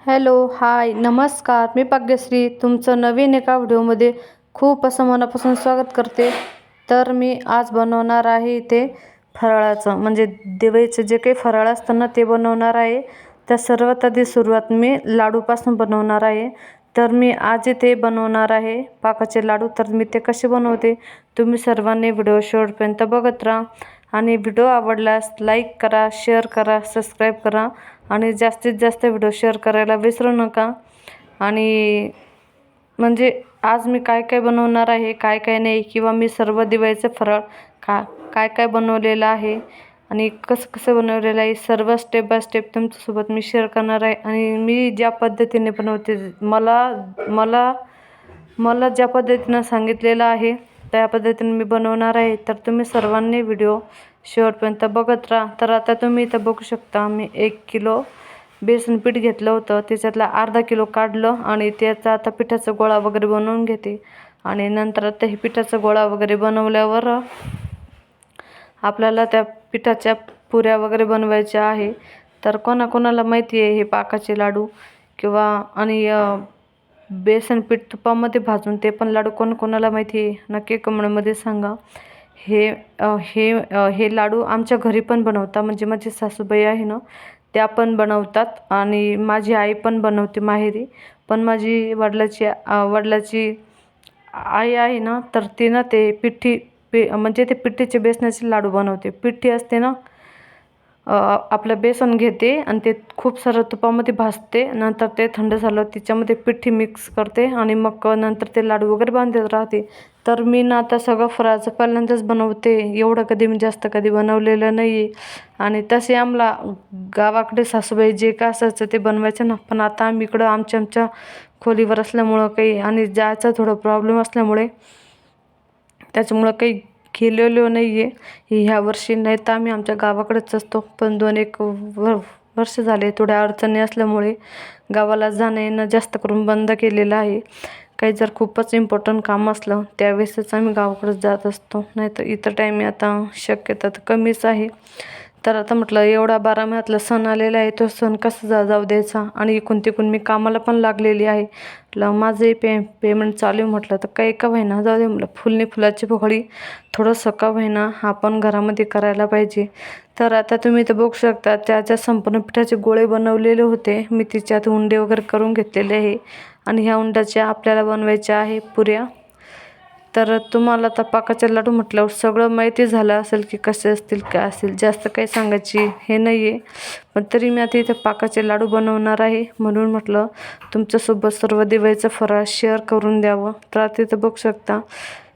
Hello hi नमस्कार. मी भाग्यश्री. तुमचं नवीन एका व्हिडिओमध्ये खूप असं मनापासून स्वागत करते. तर मी आज बनवणार आहे इथे फराळाचं. म्हणजे दिवाळीचं जे काही फराळ असतं ना ते बनवणार आहे. त्या सर्वात आधी सुरुवात मी लाडूपासून बनवणार आहे. तर मी आज इथे बनवणार आहे पाकाचे लाडू. तर मी ते कसे बनवते तुम्ही सर्वांनी व्हिडिओ शेवटपर्यंत बघत राहा. आणि व्हिडिओ आवडल्यास लाईक करा शेअर करा सबस्क्राईब करा आणि जास्तीत जास्त व्हिडिओ शेअर करायला विसरू नका. आणि म्हणजे आज मी काय काय बनवणार आहे काय काय नाही किंवा मी सर्व दिवाळीचं फराळ का काय काय बनवलेलं आहे आणि कसं कसं बनवलेलं आहे सर्व स्टेप बाय स्टेप तुमच्यासोबत मी शेअर करणार आहे. आणि मी ज्या पद्धतीने बनवते मला मला मला ज्या पद्धतीनं सांगितलेलं आहे त्या पद्धतीने मी बनवणार आहे. तर तुम्ही सर्वांनी व्हिडिओ शेवटपर्यंत बघत राहा. तर आता तुम्ही इथं बघू शकता मी एक किलो बेसन पीठ घेतलं होतं. त्याच्यातला अर्धा किलो काढलं आणि त्याचा आता पिठाचा गोळा वगैरे बनवून घेते. आणि नंतर आता हे पिठाचा गोळा वगैरे बनवल्यावर आपल्याला त्या पिठाच्या पुऱ्या वगैरे बनवायच्या आहे. तर कोणाकोणाला माहिती आहे हे पाकाचे लाडू? किंवा आणि बेसन पीठ तुपामध्ये भाजून ते पण लाडू कोण कोणाला माहिती आहे? नक्की कमेंटमध्ये सांगा. हे हे हे लाडू आमच्या घरी पण बनवता म्हणजे माझी सासूबाई आहे ना त्या पण बनवतात आणि माझी आई पण बनवते माहेरी. पण माझी वडिलाची वडिलाची आई आहे ना तर ती ना ते पिठी पि म्हणजे ते पिठीचे बेसनाचे लाडू बनवते. पिठी असते ना आपलं बेसन घेते आणि ते खूप सारं तुपामध्ये भाजते. नंतर ते थंड झालं त्याच्यामध्ये पिठी मिक्स करते आणि मग नंतर ते लाडू वगैरे बांधत राहते. तर मी ना आता सगळं फराळाचं पहिल्यांदाच बनवते. एवढं कधी मी जास्त कधी बनवलेलं नाही आहे आणि तसे आम्हाला गावाकडे सासूबाई जे काय असायचं ते बनवायचं ना. पण आता आम्ही इकडं आमच्या आमच्या खोलीवर असल्यामुळं काही आणि जायचा थोडं प्रॉब्लेम असल्यामुळे त्याच्यामुळं काही केलेलो नाही आहे ह्या वर्षी नाही तर आम्ही आमच्या गावाकडेच असतो. पण दोन एक वर वर्ष झाले थोड्या अडचणी असल्यामुळे गावाला जाणं येणं जास्त करून बंद केलेलं आहे. काही जर खूपच इम्पॉर्टंट काम असलं त्यावेळेसच आम्ही गावाकडे जात असतो. नाही तर इतर टाईमी आता शक्यता तर कमीच आहे. तर आता म्हटलं एवढा बारा महिन्यातला सण आलेला आहे तो सण कसा जा जाऊ द्यायचा? आणि इकून तिकून मी कामाला पण लागलेली आहे. म्हटलं माझंही पे पेमेंट चालू आहे म्हटलं तर काही का व्हायना जाऊ दे म्हटलं फुलनी फुलाची पोकळी थोडंसं का व्हायना आपण घरामध्ये करायला पाहिजे. तर आता तुम्ही तर बघू शकता त्याच्या संपूर्ण पिठाचे गोळे बनवलेले होते. मी तिच्यात उंडे वगैरे करून घेतलेले आहे. आणि ह्या उंड्याच्या आपल्याला बनवायच्या आहे पुऱ्या. तर तुम्हाला आता पाकाचे लाडू म्हटल्यावर सगळं माहिती झालं असेल की कसे असतील काय असतील जास्त काही सांगायची हे नाही आहे पण तरी मी आता इथे पाकाचे लाडू बनवणार आहे म्हणून म्हटलं तुमच्यासोबत सर्व दिवाळीचं फराळ शेअर करून द्यावं. तर आता इथं बघू शकता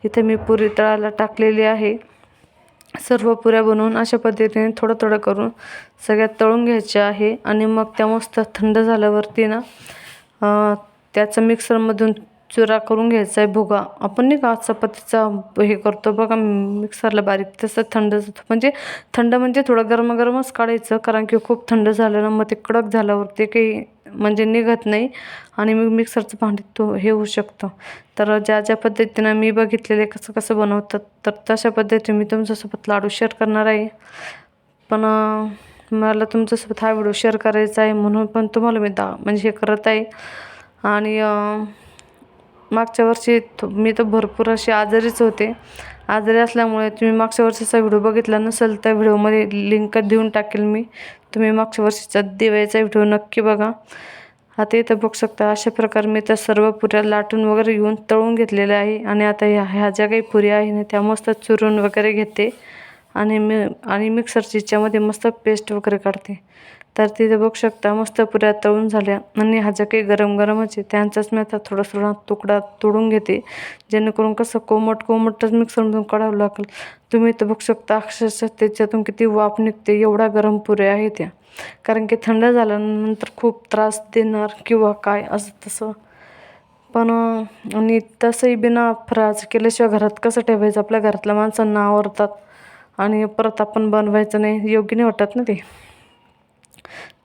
इथे मी पुरी तळाला टाकलेली आहे. सर्व पुऱ्या बनवून अशा पद्धतीने थोडं थोडं करून सगळ्यात तळून घ्यायच्या आहे. आणि मग त्या मस्त थंड झाल्यावरती ना त्याचं मिक्सरमधून चुरा करून घ्यायचा आहे भुगा. आपण नाही का चपातीचा हे करतो बघा मिक्सरला बारीक तसं थंड म्हणजे थंड म्हणजे थोडं गरम गरमच काढायचं कारण की खूप थंड झालं ना मग ते कडक झाल्यावर ते काही म्हणजे निघत नाही आणि मग मिक्सरचं भांडी तो हे होऊ शकतं. तर ज्या ज्या पद्धतीनं मी बघितलेले कसं कसं बनवतात तर तशा पद्धतीने मी तुमच्यासोबत लाडू शेअर करणार आहे. पण मला तुमच्यासोबत हा व्हिडिओ शेअर करायचा आहे म्हणून पण तुम्हाला मी दा म्हणजे हे करत आहे. आणि मागच्या वर्षी मी तर भरपूर असे आजारीच होते. आजारी असल्यामुळे तुम्ही मागच्या वर्षीचा व्हिडिओ बघितला नसेल त्या व्हिडिओमध्ये लिंक देऊन टाकेल मी. तुम्ही मागच्या वर्षीचा दिवाळीचा व्हिडिओ नक्की बघा. आता इथं बघू शकता अशा प्रकारे मी त्या सर्व पुऱ्या लाटून वगैरे घेऊन तळून घेतलेल्या आहे. आणि आता ह्या ह्या ज्या काही पुऱ्या आहे ना त्या मस्त चुरून वगैरे घेते. आणि मी आणि मिक्सरच्या याच्यामध्ये मस्त पेस्ट वगैरे काढते. तर तिथे बघू शकता मस्त पुऱ्या तळून झाल्या. आणि ह्या काही गरम गरमच आहे त्यांचाच मी आता थोडा थोडा तुकडा तोडून घेते. जेणेकरून कसं कोमट कोमटच मिक्सरमधून काढावं लागेल. तुम्ही तर बघू शकता अक्षरशः त्याच्यातून किती वाफ निघते एवढा गरम पुऱ्या आहे त्या कारण की थंड झाल्यानंतर खूप त्रास देणार किंवा काय असं तसं. पण आणि तसंही बिना फ्राज केल्याशिवाय घरात कसं ठेवायचं? आपल्या घरातल्या माणसांना आवडतात. आणि परत आपण बनवायचं नाही योग्य नाही वाटत ना ते.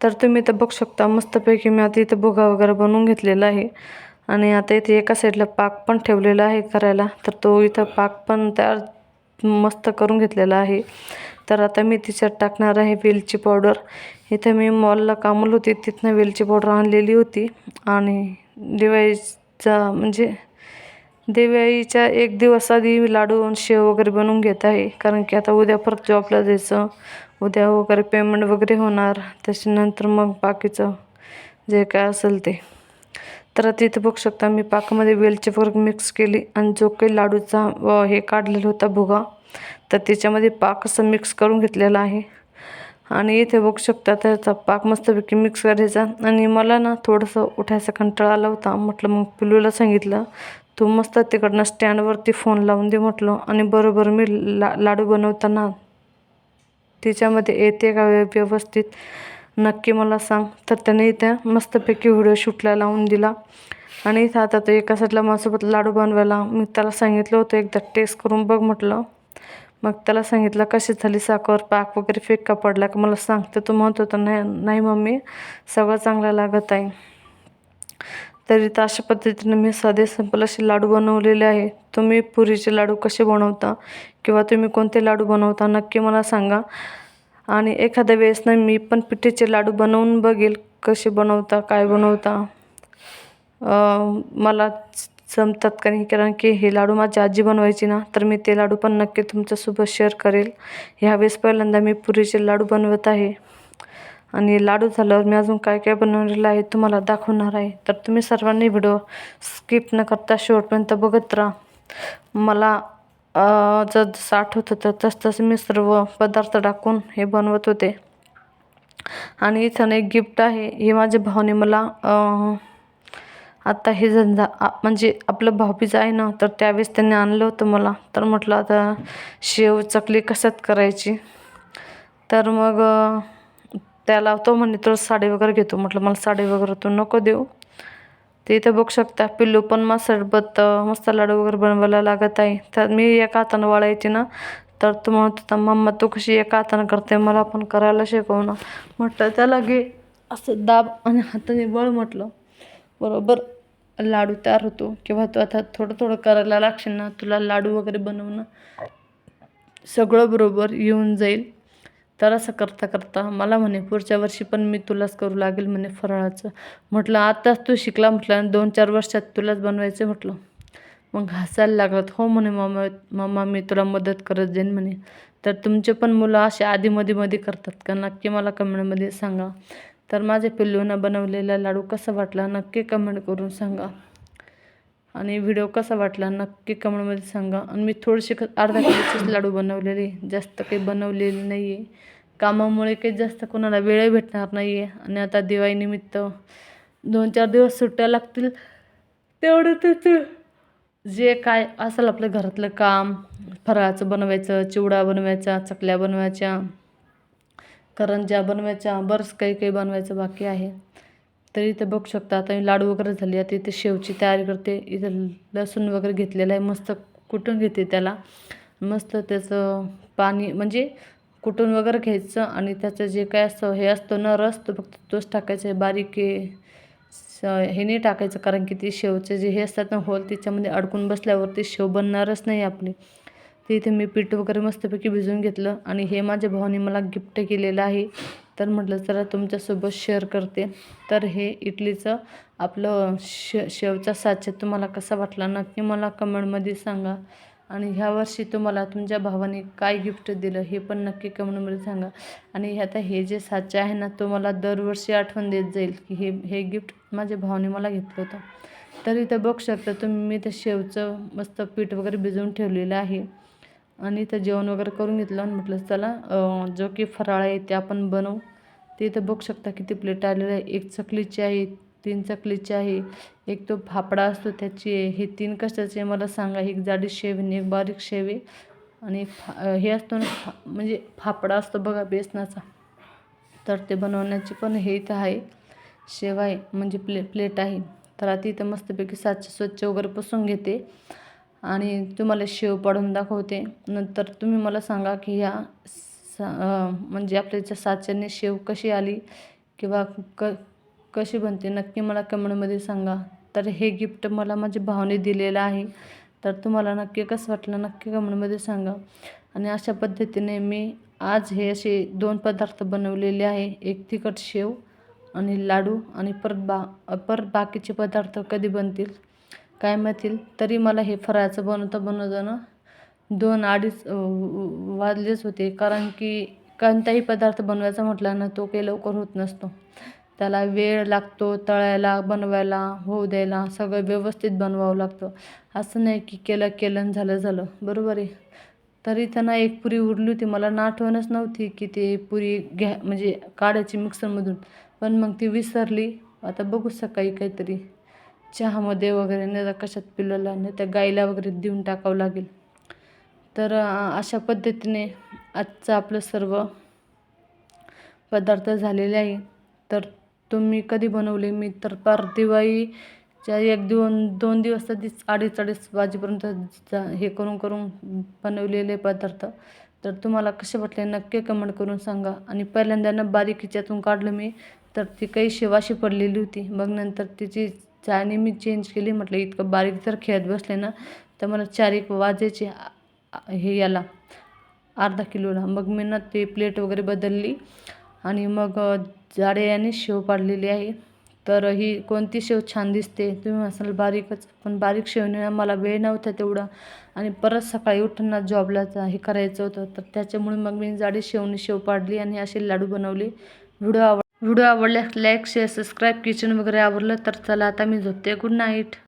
तर तुम्ही इथं बघू शकता मस्तपैकी मी आता इथं भुगा वगैरे बनवून घेतलेला आहे. आणि आता इथे एका साईडला पाक पण ठेवलेला आहे करायला. तर तो इथं पाक पण तयार मस्त करून घेतलेला आहे. तर आता मी तिच्यात टाकणार आहे वेलची पावडर इथं मी मॉलला कामल होती तिथनं वेलची पावडर आणलेली होती. आणि दिवाळीचा म्हणजे दिवाळीच्या एक दिवस आधी लाडू शेव वगैरे बनवून घेत आहे. कारण की आता उद्या परत जॉबला जायचं. उद्या वगैरे पेमेंट वगैरे होणार. त्याच्यानंतर मग बाकीचं जे काय असेल ते. तर आता बघू शकता मी पाकामध्ये वेलची वगैरे मिक्स केली आणि जो काही लाडूचा व हे काढलेला होता भुगा तर त्याच्यामध्ये पाक असं मिक्स करून घेतलेला आहे. आणि इथे बघू शकता त्याचा पाक मस्तपैकी मिक्स करायचा. आणि मला ना थोडंसं उठायचा कंटाळा आला होता. म्हटलं मग पिलूला सांगितलं तू मस्त तिकडनं स्टँडवरती फोन लावून दे म्हटलं. आणि बरोबर मी ला लाडू बनवताना तिच्यामध्ये येते का व्यवस्थित? नक्की मला सांग. तर त्याने इथे मस्तपैकी व्हिडिओ शूटला लावून दिला. आणि इथं आता तो एका साईडला माझ्यासोबत लाडू बनवायला. मी त्याला सांगितलं होतं एकदा टेस्ट करून बघ म्हटलं. मग त्याला सांगितलं कशी झाली साखर? पाक वगैरे फेक का पडला? का मला सांग. तर तो म्हणत होता नाही नाही मम्मी सगळं चांगलं लागत आहे. तरी इथं अशा पद्धतीने मी साधे सिंपल असे लाडू बनवलेले आहे. तुम्ही पुरीचे लाडू कसे बनवता किंवा तुम्ही कोणते लाडू बनवता नक्की मला सांगा. आणि एखाद्या वेळेस ना मी पण पिठीचे लाडू बनवून बघेल कसे बनवता काय बनवता. मला जमतात का नाही कारण की हे लाडू माझी आजी बनवायची ना तर मी ते लाडू पण नक्की तुमच्यासोबत शेअर करेल. ह्यावेळेस पहिल्यांदा मी पुरीचे लाडू बनवत आहे. आणि लाडू झाल्यावर मी अजून काय काय बनवलेलं आहे तुम्हाला दाखवणार आहे. तर तुम्ही सर्वांनी व्हिडिओ स्किप न करता शेवटपर्यंत बघत राहा. मला जर जसं आठवत होतं तसतसं मी सर्व पदार्थ टाकून हे बनवत होते. आणि इथं एक गिफ्ट आहे. हे माझ्या भावाने मला आत्ता आता हे झंझा म्हणजे आपलं भाऊबीज आहे ना तर त्यावेळेस त्यांनी आणलं होतं मला. तर म्हटलं आता शेव चकली कशात करायची? तर मग त्याला तो म्हणे तुला साडी वगैरे घेतो. म्हटलं मला साडी वगैरे तू नको देऊ. ते इथं बघू शकता पिल्लू पण मस्त सरबत मस्त लाडू वगैरे बनवायला लागत आहे. तर मी एका हातानं वळायची ना तर तो म्हणत होता मम्मा तू कशी एका हातानं करते मला पण करायला शिकव ना. म्हटलं त्याला घे. असं दाब आणि हाताने वळ म्हटलं. बरोबर लाडू तयार होतो. किंवा तू आता थोडं थोडं करायला लागशील ना तुला लाडू वगैरे बनवणं सगळं बरोबर येऊन जाईल. तर असं करता करता मला म्हणे पुढच्या वर्षी पण मी तुलाच करू लागेल म्हणे फराळाचं. म्हटलं आताच तू शिकला म्हटलं आणि दोन चार वर्षात तुलाच बनवायचं म्हटलं. मग हसायला लागत हो म्हणे मामा मामा मी तुला मदत करत जाईन म्हणे. तर तुमचे पण मुलं असे आधीमध्ये मध्ये करतात का? नक्की मला कमेंटमध्ये सांगा. तर माझ्या पिल्लूनं बनवलेला लाडू कसा वाटला नक्की कमेंट करून सांगा. आणि व्हिडिओ कसा वाटला नक्की कमेंटमध्ये सांगा. आणि मी थोडेसे अर्धा किलोचेच लाडू बनवलेले. जास्त काही बनवलेले नाही आहे कामामुळे काही जास्त कोणाला वेळ भेटणार नाही आहे आणि आता दिवाळीनिमित्त दोन चार दिवस सुट्ट्या लागतील. तेवढं त्याचं जे काय असेल आपलं घरातलं काम फराळाचं बनवायचं चिवडा बनवायचा चकल्या बनवायच्या करंज्या बनवायच्या बरंच काही काही बनवायचं बाकी आहे. तर इथं बघू शकता. आता मी लाडू वगैरे झाले आता इथे शेवची तयारी करते. इथं लसूण वगैरे घेतलेलं आहे मस्त कुटून घेते त्याला. मस्त त्याचं पाणी म्हणजे कुटून वगैरे घ्यायचं आणि त्याचं जे काय असतं हे असतं न रस तो फक्त तोच टाकायचं आहे बारीक आहे हे नाही टाकायचं कारण की ते शेवचे जे हे असतात ना होल त्याच्यामध्ये अडकून बसल्यावरती शेव बनणारच नाही आपली. ते इथे मी पीठ वगैरे मस्तपैकी भिजवून घेतलं आणि हे माझ्या भावाने मला गिफ्ट केलेलं आहे. तर म्हटलं चला तुमच्यासोबत शेअर करते. तर हे इडलीचं आपलं श शेवचा साचे तुम्हाला कसा वाटला नक्की मला कमेंटमध्ये सांगा. आणि ह्या वर्षी तुम्हाला तुमच्या भावाने काय गिफ्ट दिलं हे पण नक्की कमेंटमध्ये सांगा. आणि आता हे जे साचे आहे ना तो मला दरवर्षी आठवण देत जाईल की हे हे गिफ्ट माझ्या भावाने मला घेतलं होतं. तर इथं बघू शकता तुम्ही मी ते शेवचं मस्त पीठ वगैरे भिजवून ठेवलेलं आहे. आणि इथं जेवण वगैरे करून घेतलं आणि म्हटलं चला जो की फराळ आहे ते आपण बनवू. ते इथं बघू शकता किती प्लेट आलेलं आहे. एक चकलीची आहे तीन चकलीची आहे एक तो फाफडा असतो त्याची आहे. हे तीन कशाचे मला सांगा. एक जाडी शेव एक बारीक शेव आहे. आणि फा हे असतो ना फा म्हणजे फाफडा असतो बघा बेसनाचा. तर ते बनवण्याची पण हे इथं आहे. शेव आहे म्हणजे प्ले प्लेट आहे. तर आता इथं मस्तपैकी साचे स्वच्छ वगैरे पुसून घेते. आणि तुम्हाला शेव पाडून दाखवते. नंतर तुम्ही मला सांगा की ह्या सा म्हणजे आपल्या साच्याने शेव कशी आली किंवा क कशी बनते नक्की मला कमेंटमध्ये सांगा. तर हे गिफ्ट मला माझ्या भावाने दिलेलं आहे. तर तुम्हाला नक्की कसं वाटलं नक्की कमेंटमध्ये सांगा. आणि अशा पद्धतीने मी आज हे असे दोन पदार्थ बनवलेले आहे. एक तिखट शेव आणि लाडू आणि परत बा परत बाकीचे पदार्थ कधी बनतील? काय म्हणतील? तरी मला हे फराळाचं बनवता बनवता ना दोन अडीच वाजलेच होते. कारण की कोणताही पदार्थ बनवायचा म्हटला ना तो काही लवकर होत नसतो. त्याला वेळ लागतो तळायला बनवायला होऊ द्यायला. सगळं व्यवस्थित बनवावं लागतं. असं नाही की केलं केलं झालं झालं. बरोबर आहे. तरी त्यांना एक पुरी उरली होती. मला ना आठवणच नव्हती की ते पुरी घ्या म्हणजे काढायची मिक्सरमधून पण मग ती विसरली. आता बघू सकाळी काहीतरी. चहामध्ये वगैरे नाही तर कशात पिलेला नाही त्या गाईला वगैरे देऊन टाकावं लागेल. तर अशा पद्धतीने आजचं आपलं सर्व पदार्थ झालेले आहे. तर तुम्ही कधी बनवले मी तर पार दिवाळीच्या एक दोन दोन दिवस आधीच अडीच अडीच वाजेपर्यंत जा- हे करून करून बनवलेले पदार्थ. तर तुम्हाला कसे वाटले नक्की कमेंट करून सांगा. आणि पहिल्यांदा ना बारीक हिच्यातून काढलं मी तर ती काही शेवाशी पडलेली होती. मग नंतर तिची चाळणी मी चेंज केली. म्हटलं इतकं बारीक जर खेळत बसले ना तर मला चार एक वाजायचे हे याला अर्धा किलोला. मग मी ना ते प्लेट वगैरे बदलली आणि मग जाडे याने शेव पाडलेली आहे. तर ही कोणती शेव छान दिसते तुम्ही म्हणाल बारीकच पण बारीक शेवने मला वेळ नव्हता तेवढा. आणि परत सकाळी उठताना जॉबला हे करायचं होतं. तर त्याच्यामुळे मग मी जाडी शेवणी शेव पाडली आणि असे लाडू बनवले. व्हिडिओ आवड व्हिडिओ आवडल्यास लाईक शेअर सबस्क्राईब किचन वगैरे आवडलं तर चला आता मी झोपते. Good night.